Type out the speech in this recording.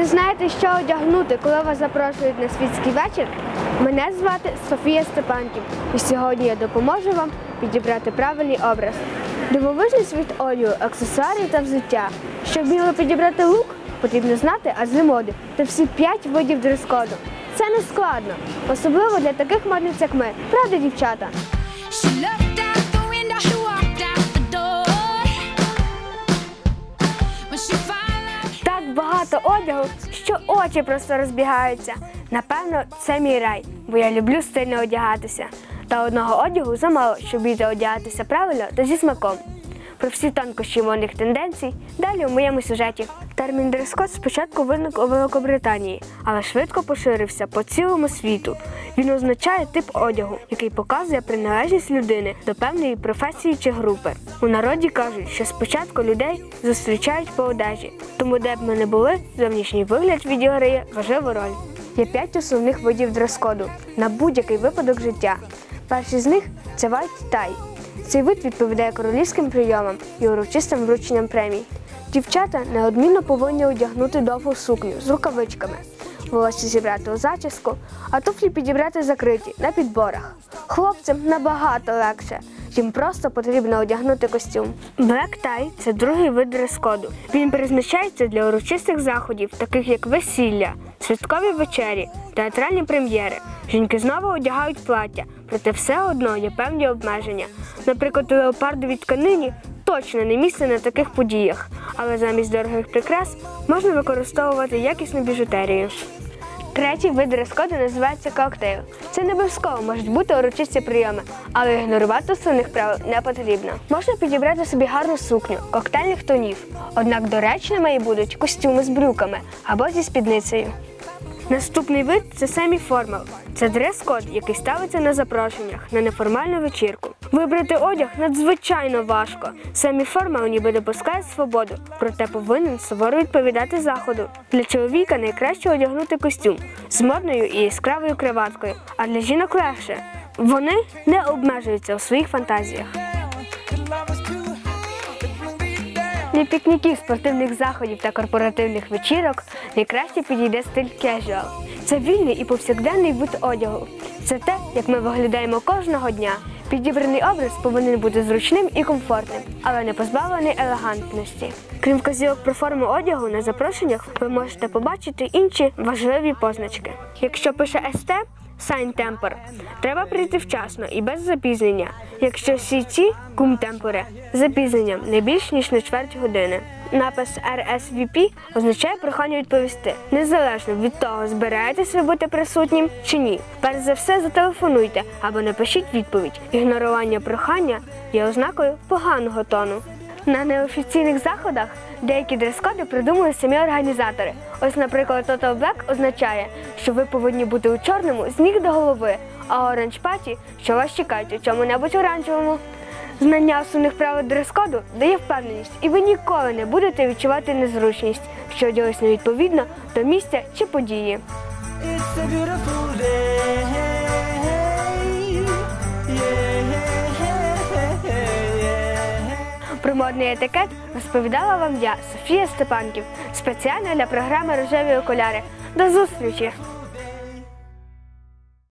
Не знаєте, що одягнути, коли вас запрошують на світський вечір? Мене звати Софія Степанків, і сьогодні я допоможу вам підібрати правильний образ. Дивовижний світ одягу, аксесуарів та взуття. Щоб вміло підібрати лук, потрібно знати ази моди та всі п'ять видів дрес-коду. Це не складно, особливо для таких модниць, як ми. Правда, дівчата? Багато одягу, що очі просто розбігаються. Напевно, це мій рай, бо я люблю стильно одягатися. Та одного одягу замало, щоб іти одягатися правильно та зі смаком. Про всі тонкощі модних тенденцій далі у моєму сюжеті. Термін дрес-код спочатку виник у Великобританії, але швидко поширився по цілому світу. Він означає тип одягу, який показує приналежність людини до певної професії чи групи. У народі кажуть, що спочатку людей зустрічають по одежі, тому де б ми не були, зовнішній вигляд відіграє важливу роль. Є п'ять основних видів дрес-коду на будь-який випадок життя. Перший з них це white tie. Цей вид відповідає королівським прийомам і урочистим врученням премій. Дівчата неодмінно повинні одягнути довгу сукню з рукавичками, волосся зібрати у зачіску, а туфлі підібрати закриті на підборах. Хлопцям набагато легше. Їм просто потрібно одягнути костюм. Black tie – це другий вид дрес-коду. Він призначається для урочистих заходів, таких як весілля, святкові вечері, театральні прем'єри. Жінки знову одягають плаття, проте все одно є певні обмеження. Наприклад, у леопардовій тканині точно не місце на таких подіях, але замість дорогих прикрас можна використовувати якісну біжутерію. Третій вид дрес-коду називається коктейл. Це не обов'язково можуть бути урочисті прийоми, але ігнорувати основних правил не потрібно. Можна підібрати собі гарну сукню, коктейльних тонів. Однак доречними і будуть костюми з брюками або зі спідницею. Наступний вид це семі-формал. Це дрес-код, який ставиться на запрошеннях на неформальну вечірку. Вибрати одяг надзвичайно важко. Семі-формал ніби допускає свободу, проте повинен суворо відповідати заходу. Для чоловіка найкраще одягнути костюм з модною і яскравою криваткою, а для жінок легше. Вони не обмежуються у своїх фантазіях. Для пікніків, спортивних заходів та корпоративних вечірок найкраще підійде стиль кежуал. Це вільний і повсякденний вид одягу. Це те, як ми виглядаємо кожного дня. Підібраний образ повинен бути зручним і комфортним, але не позбавлений елегантності. Крім вказівок про форму одягу на запрошеннях, ви можете побачити інші важливі позначки. Якщо пише СТ, Сайн темпор. Треба прийти вчасно і без запізнення. Якщо сіті кум темпоре запізненням не більш ніж на чверть години. Напис RSVP означає прохання відповісти, незалежно від того, збираєтесь ви бути присутнім чи ні. Перш за все, зателефонуйте або напишіть відповідь. Ігнорування прохання є ознакою поганого тону. На неофіційних заходах деякі дрес-коди придумали самі організатори. Ось, наприклад, Total Black означає, що ви повинні бути у чорному з ніг до голови, а Orange Party, що вас чекають у чому-небудь оранжевому. Знання основних правил дрес-коду дає впевненість, і ви ніколи не будете відчувати незручність, що одяглись невідповідно до місця чи події. It's a beautiful day. Про модний етикет розповідала вам я, Софія Степанків, спеціально для програми Рожеві окуляри. До зустрічі!